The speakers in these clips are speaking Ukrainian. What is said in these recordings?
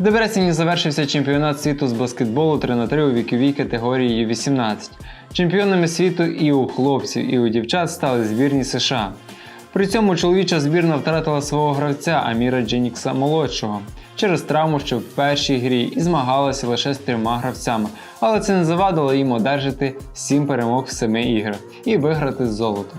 В Дебрецені завершився чемпіонат світу з баскетболу 3 на 3 у віковій категорії U18. Чемпіонами світу і у хлопців, і у дівчат стали збірні США. При цьому чоловіча збірна втратила свого гравця Аміра Дженікса молодшого через травму, що в першій грі і змагалася лише з трьома гравцями, але це не завадило їм одержати 7 перемог в 7 іграх і виграти з золотом.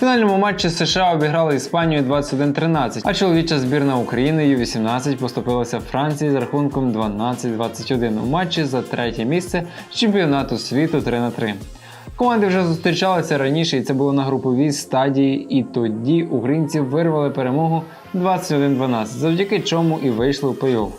В фінальному матчі США обіграли Іспанію 21-13, а чоловіча збірна України Ю-18 поступилася Франції з рахунком 12-21 у матчі за третє місце з чемпіонату світу 3 на 3. Команди вже зустрічалися раніше, і це було на груповій стадії, і тоді українці вирвали перемогу 21-12, завдяки чому і вийшли в плей-офф.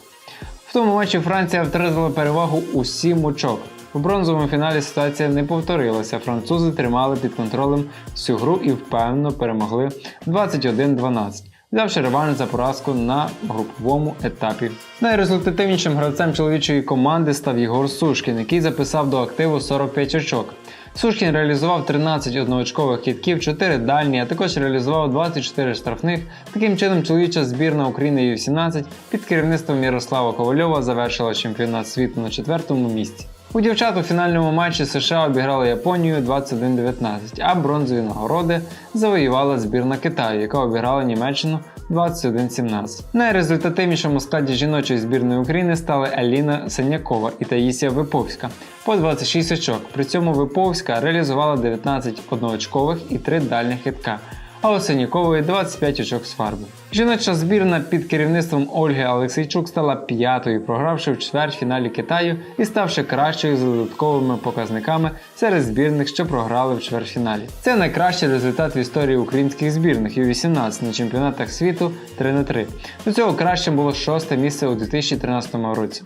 В тому матчі Франція втратила перевагу у 7 очок. У бронзовому фіналі ситуація не повторилася. Французи тримали під контролем всю гру і впевнено перемогли 21-12, взявши реванш за поразку на груповому етапі. Найрезультативнішим гравцем чоловічої команди став Єгор Сушкін, який записав до активу 45 очок. Сушкін реалізував 13 одноочкових кітків, 4 дальні, а також реалізував 24 штрафних. Таким чином, чоловіча збірна України Ю-17 під керівництвом Ярослава Ковальова завершила чемпіонат світу на четвертому місці. У дівчат у фінальному матчі США обіграли Японію 21-19, а бронзові нагороди завоювала збірна Китаю, яка обіграла Німеччину 21-17. Найрезультативнішим у складі жіночої збірної України стали Аліна Синякова і Таїсія Виповська по 26 очок. При цьому Виповська реалізувала 19 одноочкових і 3 дальніх хитка. А у Синякової 25 очок з фарби. Жіноча збірна під керівництвом Ольги Олексійчук стала п'ятою, програвши в чвертьфіналі Китаю і ставши кращою за додатковими показниками серед збірних, що програли в чвертьфіналі. Це найкращий результат в історії українських збірних Ю-18 на чемпіонатах світу 3 на 3 До цього кращим було шосте місце у 2013 році.